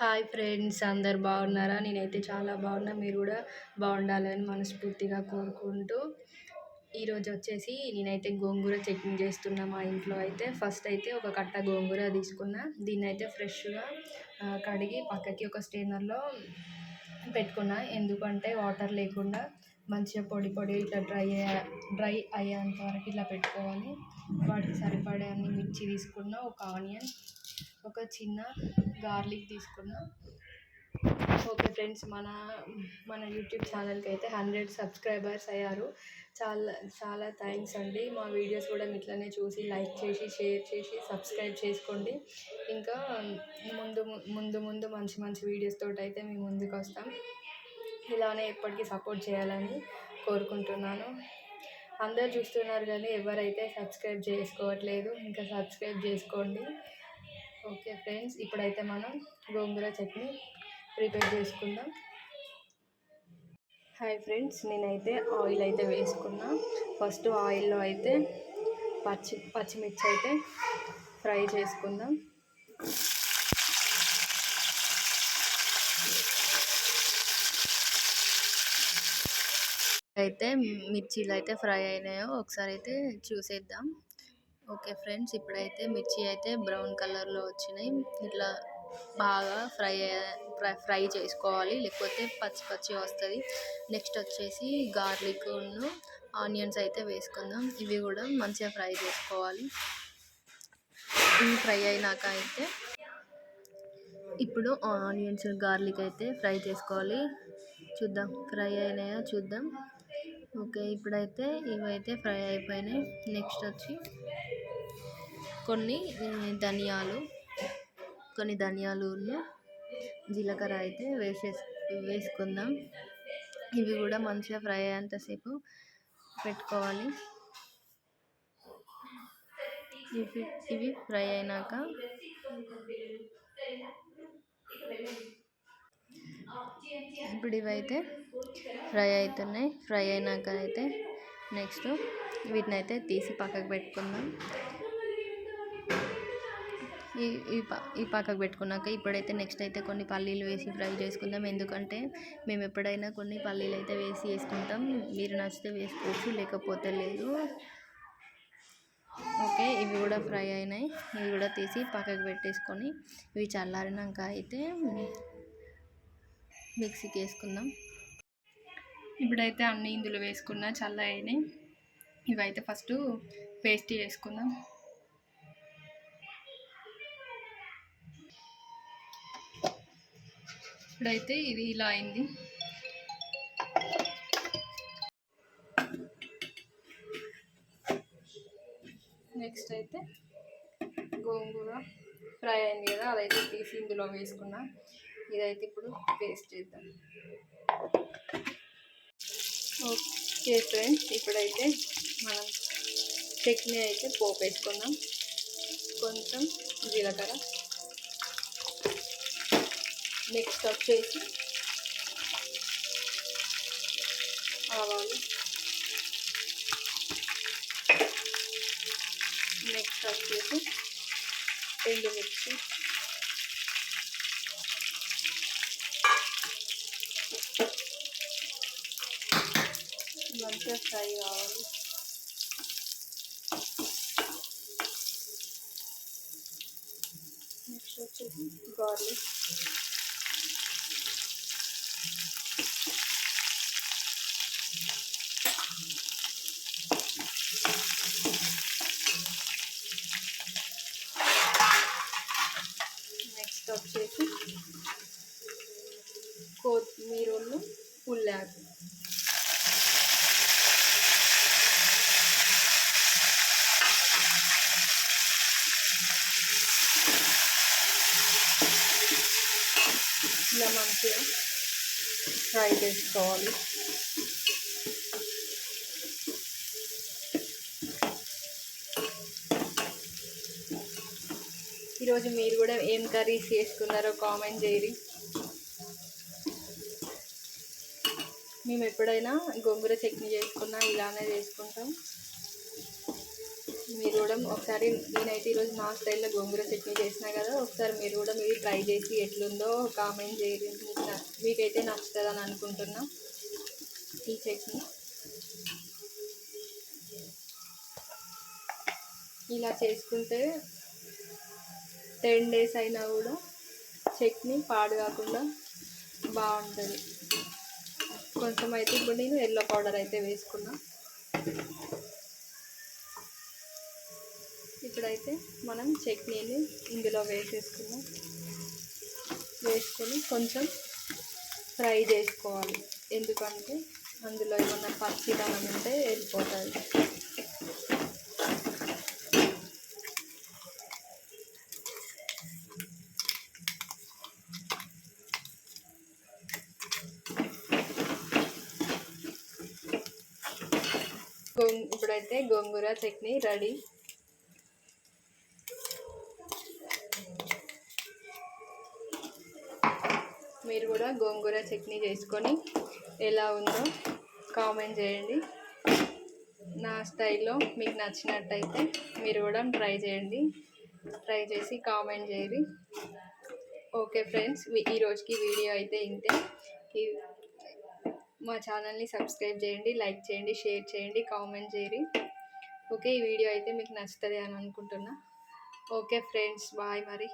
Hi friends అందరు బాగున్నారా? నేనైతే చాలా బాగున్నా. మీరు కూడా బాగుండాలని మనస్ఫూర్తిగా కోరుకుంటూ ఈరోజు వచ్చేసి నేనైతే గోంగూర చట్నీ చేస్తున్నా మా ఇంట్లో అయితే. ఫస్ట్ అయితే ఒక కట్ట గోంగూర తీసుకున్నా. దీన్ని అయితే ఫ్రెష్గా కడిగి పక్కకి ఒక స్టేనర్లో పెట్టుకున్నా. ఎందుకంటే వాటర్ లేకుండా మంచిగా పొడి పొడి ఇట్లా డ్రై అయ్యే డ్రై అయ్యేంత వరకు ఇట్లా పెట్టుకోవాలి. వాటికి సరిపడే అన్ని మిర్చి తీసుకున్న ఒక ఆనియన్ ఒక చిన్న గార్లిక్ తీసుకున్న. ఓకే ఫ్రెండ్స్ మన మన యూట్యూబ్ ఛానల్కి అయితే హండ్రెడ్ సబ్స్క్రైబర్స్ అయ్యారు. చాలా చాలా థ్యాంక్స్ అండి. మా వీడియోస్ కూడా ఇట్లనే చూసి లైక్ చేసి షేర్ చేసి సబ్స్క్రైబ్ చేసుకోండి. ఇంకా ముందు ముందు ముందు మంచి మంచి వీడియోస్ తోటి అయితే మేము ముందుకు వస్తాం ఇలానే ఎప్పటికీ సపోర్ట్ చేయాలని కోరుకుంటున్నాను. అందరు చూస్తున్నారు కానీ ఎవరైతే సబ్స్క్రైబ్ చేసుకోవట్లేదు ఇంకా సబ్స్క్రైబ్ చేసుకోండి. ఓకే ఫ్రెండ్స్ ఇప్పుడైతే మనం గోంగూర చట్నీ ప్రిపేర్ చేసుకుందాం. హాయ్ ఫ్రెండ్స్ నేనైతే ఆయిల్ అయితే వేసుకున్నా. ఫస్ట్ ఆయిల్లో అయితే పచ్చి పచ్చిమిర్చి అయితే ఫ్రై చేసుకుందాం. అయితే మిర్చీలు అయితే ఫ్రై అయినాయో ఒకసారి అయితే చూసేద్దాం. ఓకే ఫ్రెండ్స్ ఇప్పుడైతే మిర్చి అయితే బ్రౌన్ కలర్లో వచ్చినాయి. ఇట్లా బాగా ఫ్రై ఫ్రై చేసుకోవాలి. లేకపోతే పచ్చి పచ్చి వస్తుంది. నెక్స్ట్ వచ్చేసి గార్లిక్ ఆనియన్స్ అయితే వేసుకుందాం. ఇవి కూడా మంచిగా ఫ్రై చేసుకోవాలి. ఇవి ఫ్రై అయినాక అయితే ఇప్పుడు ఆనియన్స్ గార్లిక్ అయితే ఫ్రై చేసుకోవాలి. చూద్దాం ఫ్రై అయినాయా చూద్దాం. ఓకే ఇప్పుడైతే ఇవైతే ఫ్రై అయిపోయినాయి. నెక్స్ట్ వచ్చి కొన్ని ధనియాలు కొన్ని ధనియాలు జీలకర్ర అయితే వేసే వేసుకుందాం. ఇవి కూడా మంచిగా ఫ్రై అయ్యేంతసేపు పెట్టుకోవాలి. ఇవి ఇవి ఫ్రై అయినాక ఇప్పుడు ఇవైతే ఫ్రై అవుతున్నాయి ఫ్రై అయినాక అయితే నెక్స్ట్ వీటిని అయితే తీసి పక్కకు పెట్టుకుందాం. ఈ ఈ ఈ పక్కకు పెట్టుకున్నాక ఇప్పుడైతే నెక్స్ట్ అయితే కొన్ని పల్లీలు వేసి ఫ్రై చేసుకుందాం. ఎందుకంటే మేము ఎప్పుడైనా కొన్ని పల్లీలు అయితే వేసి వేసుకుంటాం. మీరు నచ్చితే వేసుకోవచ్చు లేకపోతే లేదు. ఓకే ఇవి కూడా ఫ్రై అయినాయి. ఇవి కూడా తీసి పక్కకు పెట్టేసుకొని ఇవి చల్లారినాక అయితే మిక్సీకి వేసుకుందాం. ఇప్పుడైతే అన్ని ఇందులో వేసుకున్న చల్ల అయినాయి. ఇవైతే ఫస్ట్ పేస్ట్ చేసుకుందాం ఇప్పుడైతే ఇది ఇలా అయింది. నెక్స్ట్ అయితే గోంగూర ఫ్రై అయింది కదా అదైతే తీసి ఇందులో వేసుకున్నా. ఇదైతే ఇప్పుడు పేస్ట్ చేద్దాం. ఓకే ఫ్రెండ్స్ ఇప్పుడైతే మనం చట్నీ అయితే పోపు వేసుకుందాం కొంచెం జీలకర్ర నెక్స్ట్ వచ్చేసి ఆవాలు నెక్స్ట్ వచ్చేసి ఎండుమిర్చి మంచిగా ఫ్రై కావాలి నెక్స్ట్ వచ్చేసి గార్లిక్ నెక్స్ట్ వచ్చేసి కొత్తిమీర ఉల్లాకు ఇలా మంచిగా ఫ్రై చేసుకోవాలి. ఈరోజు మీరు కూడా ఏం కర్రీస్ చేసుకున్నారో కామెంట్ చేయరు మేము ఎప్పుడైనా గోంగూర చట్నీ చేసుకున్నా ఇలానే చేసుకుంటాం. మీరు కూడా ఒకసారి నేనైతే ఈరోజు నా స్టైల్లో గోంగూర చట్నీ చేసినా కదా ఒకసారి మీరు కూడా మీరు ట్రై చేసి ఎట్లుందో కామెంట్ చేయండి. మీకైతే నచ్చుతుందని అనుకుంటున్నా ఈ చట్నీ. ఇలా చేసుకుంటే టెన్ డేస్ అయినా కూడా చట్నీ పాడు కాకుండా బాగుంటుంది. కొంచెం అయితే ఇప్పుడు నేను ఎల్లో పౌడర్ అయితే వేసుకున్నా. ఇప్పుడైతే మనం చట్నీని ఇందులో వేసేసుకున్నాం వేసుకొని కొంచెం ఫ్రై చేసుకోవాలి. ఎందుకంటే అందులో ఏమన్నా పచ్చిదనం ఉంటే వెళ్ళిపోతుంది గోంగ్ ఇప్పుడైతే గోంగూర చట్నీ రెడీ. మీరు కూడా గోంగూర చట్నీ చేసుకొని ఎలా ఉందో కామెంట్ చేయండి. నా స్టైల్లో మీకు నచ్చినట్టయితే మీరు కూడా ట్రై చేయండి. ట్రై చేసి కామెంట్ చేయండి. ఓకే ఫ్రెండ్స్ ఈ రోజుకి వీడియో అయితే ఇంతే. ఈ మా ఛానల్ని సబ్స్క్రైబ్ చేయండి లైక్ చేయండి షేర్ చేయండి కామెంట్ చేయండి. ఓకే ఈ వీడియో అయితే మీకు నచ్చుతుంది అని అనుకుంటున్నా. ఓకే ఫ్రెండ్స్ బాయ్ మరి.